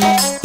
যান আপনি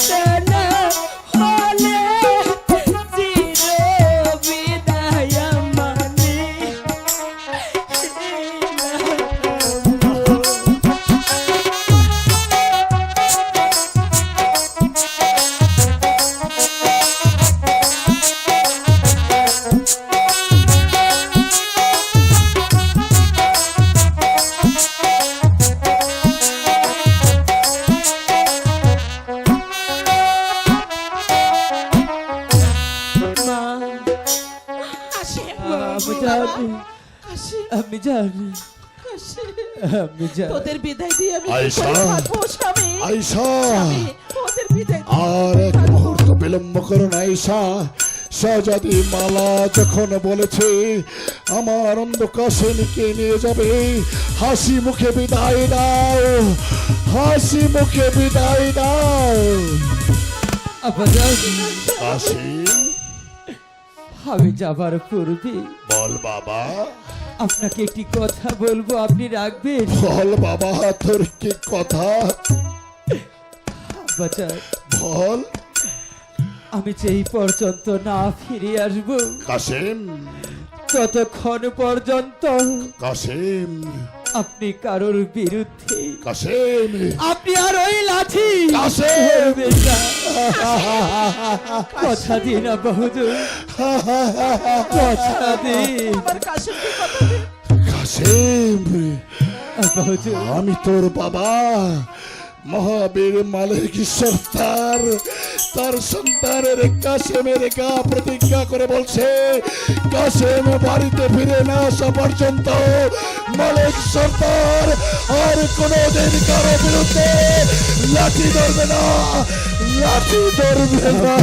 জানা আমি জানি। আমি জানি। তোদের বিদায় দিয়ে আমি আয়েশা। স্বামী। ওদের বিদায় আর এক মুহূর্ত বিলম্ব করো না শাহজাদি মালা যখন বলেছে আমার অন্ধকাশনীকে নিয়ে যাবে। হাসি মুখে বিদায় দাও হাসি মুখে বিদায় দাও আমি যাবার পূর্বে বল বাবা। আপনাকে একটি কথা বলব আপনি রাখবেন? বল বাবা তোর কি কথা? বাচ্চা বল। আমি যেই পর্যন্ত না ফিরে আসব কাসেম ততক্ষণ পর্যন্ত কাসেম আপনি কারোর বিরুদ্ধে। কাসেম আপনি আর ওই লাঠি। কাসেম। কথা দিন বহুদূর। কথা দিন। কাসেম বহুদূর। আমি তোর বাবা। মহাবীর মালিক সর্দার তার সন্তানের কাসেমের গা প্রতিজ্ঞা করে বলছে কাসেম বাড়িতে ফিরে না আসা পর্যন্ত মালিক সর্দার আর কোনোদিন কারও বিরুদ্ধে লাঠি ধরবে না, লাঠি ধরবে না।